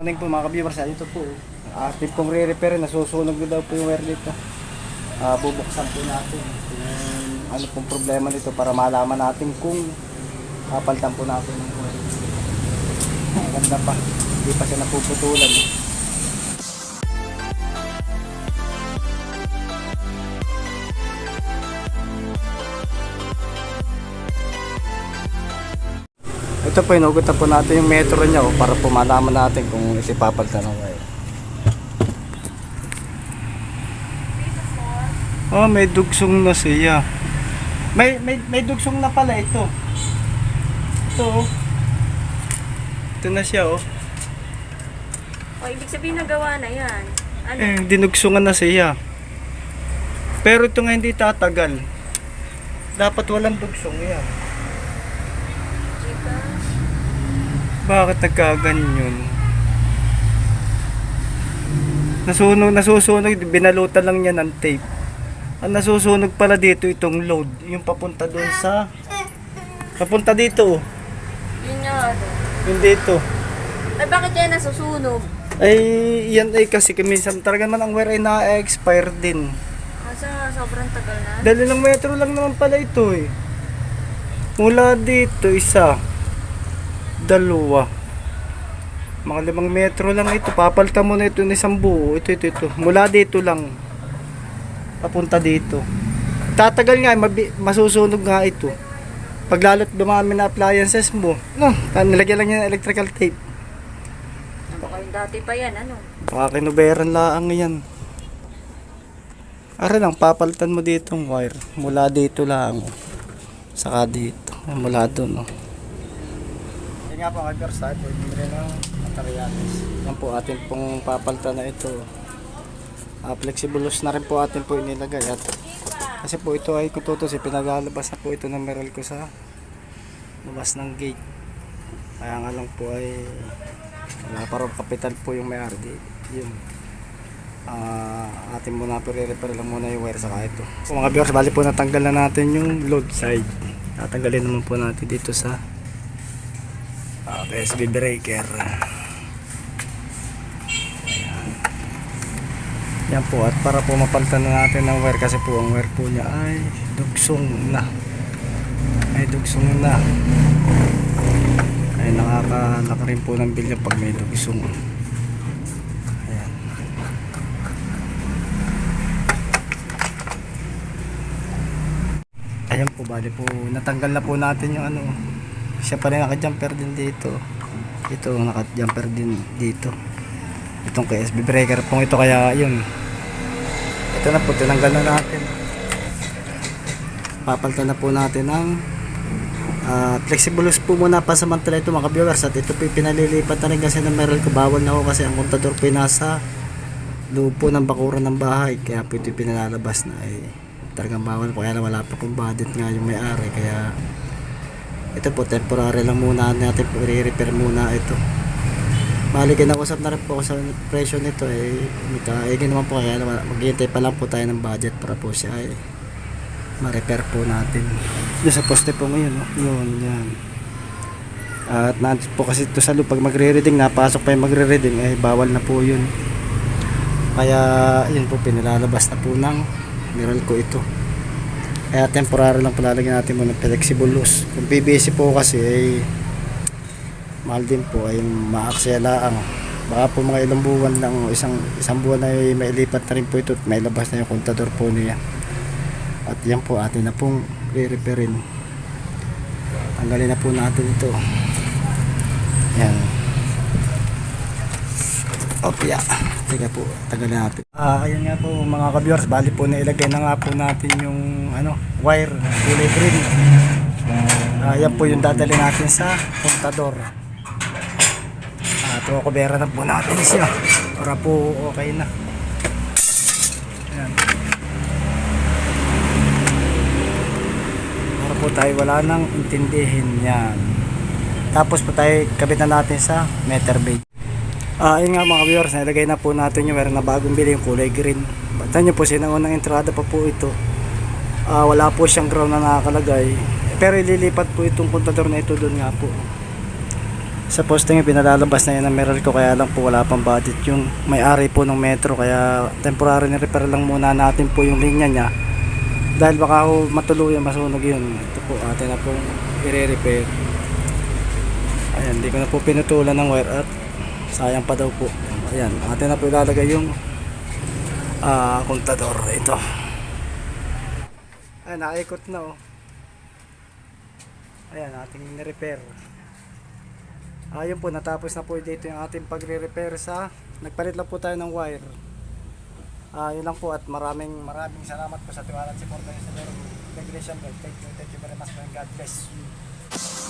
Morning po mga ka-viewers, ito po. Atin pong re-repair, nasusunog na daw po yung wire dito. Ah, bubuksan po natin kung ano pong problema nito para malaman natin kung papalitan po natin yung wire. Ang ganda pa, hindi pa siya napuputulan. eh. Ito po, inugot na po natin yung metro niya oh, para po malaman natin kung isipapalitan ng wire. Oh, may dugsong na siya. May, may, may dugsong na pala ito. Ito oh. Ito na siya oh. O, ibig sabihin nagawa na yan. Ano? Eh, dinugsungan na siya. Pero ito nga hindi tatagal. Dapat walang dugsong yan. Bakit nagkaganyan? Nasunog, nasusunog, binalutan lang niya ng tape. Ang nasusunog pala dito itong load, yung papunta doon sa papunta dito. Yun nga, ano. yung dito. Ay, bakit yan nasusunog? Ay, yan ay kasi minsan talaga naman ang wire ay na-expire din. Kasi sobrang tagal na. Dali ng metro lang naman pala ito eh. Mula dito, isa, dalawa, mga limang metro lang ito. Papalitan mo na ito ng isang buo. Ito, ito, ito. Mula dito lang. Papunta dito. Tatagal nga, masusunog nga ito. Pag lalo't dumami na appliances mo, no, nilagyan lang yan electrical tape. Baka yung dati pa yan, ano? Baka kinuberan laang yan. Ara lang, papalitan mo dito ang wire. Mula dito lang. Saka dito. Mula doon. Oh. Nga po, kagor sa po. Hindi rin ang materials. Yan po, atin pong papalitan na ito. Ah, flexible loose na rin po atin po inilagay. At, kasi po ito ay kututos. Eh, pinagalabas na po ito ng meral ko sa labas ng gate. Kaya nga lang po ay wala pa rin kapital po yung may RD. Yun. Ah, atin muna po re-repair lang muna yung wire saka ito. So, mga viewers, bali po natanggal na natin yung load side. Tatanggalin naman po natin dito sa PSB breaker. Ayan. Yan po at para po mapalitan na natin ng wire kasi po ang wire po niya ay dugsong na. Ay dugsong na. Ay nakakalaki rin po ng bill pag may dugsong. Ayan. Ayan po, bali po, natanggal na po natin yung ano. Siya pa rin naka-jumper din dito. Ito, naka-jumper din dito. Itong KSB breaker pong ito kaya yun. Ito na po, tinanggal na natin. Papalitan na po natin ng Ah, flexible loose po muna pa samantala ito mga viewers at ito po pinalilipat na rin kasi ng meral ko bawal na ako kasi ang kontador po nasa loob po ng bakuran ng bahay kaya po ito pinalalabas na ay talagang bawal po kaya wala pa pong budget nga yung may-ari kaya ito po temporary lang muna natin po i-repair muna ito bali kinausap na rin po sa presyo nito eh mikaigin naman po kaya maghihintay pa lang po tayo ng budget para po siya ay ma-repair po natin. Doon sa poste po ngayon, no? yun, yan. At nandito po kasi ito sa loob, pag magre-reading, napasok pa yung magre-reading, eh bawal na po yun. Kaya, yun po, pinilalabas na po ng miral ko ito. Kaya temporary lang palalagyan natin mo ng flexible loose. Kung PVC po kasi, ay mahal din po, ay maaksela ang baka po mga ilang buwan lang, isang, isang buwan ay mailipat na rin po ito at may labas na yung kontador po niya. At yan po atin na pong re-repairin. Tanggalin na po natin ito. Yan. Opya. Teka po, tanggalin natin. Ah, ayun nga po mga ka-viewers, bali po nailagay na nga po natin yung ano, wire kulay green. Ah, yan po yung dadali natin sa kontador. Ah, ito kubera na po natin siya para po okay na. Yan. para po tayo wala nang intindihin yan tapos po tayo kabit na natin sa meter bait yun nga mga viewers nilagay na po natin yung meron na bagong bili yung kulay green. Batan nyo po sinaunang entrada pa po ito? Ah wala po siyang ground na nakakalagay pero ililipat po itong kontador na ito doon nga po. Sa posting pinalalabas na yan ng Meral ko kaya lang po wala pang budget yung may-ari po ng metro. Kaya temporary na repair lang muna natin po yung linya niya. Dahil baka ho matuluyan masunog yun. Ito po atin na pong i-repair. Ayan hindi ko na po pinutulan ng wire at sayang pa daw po. Ayan atin na po ilalagay yung ah kontador ito. Ayan naikot na oh. Ayan ating ni-repair. Ayun po natapos na po dito yung ating pagre-repair sa nagpalit lang po tayo ng wire. Ah, yun lang po at maraming maraming salamat po sa tiwala at support niyo sa Lord. Thank you, thank you very much God bless you.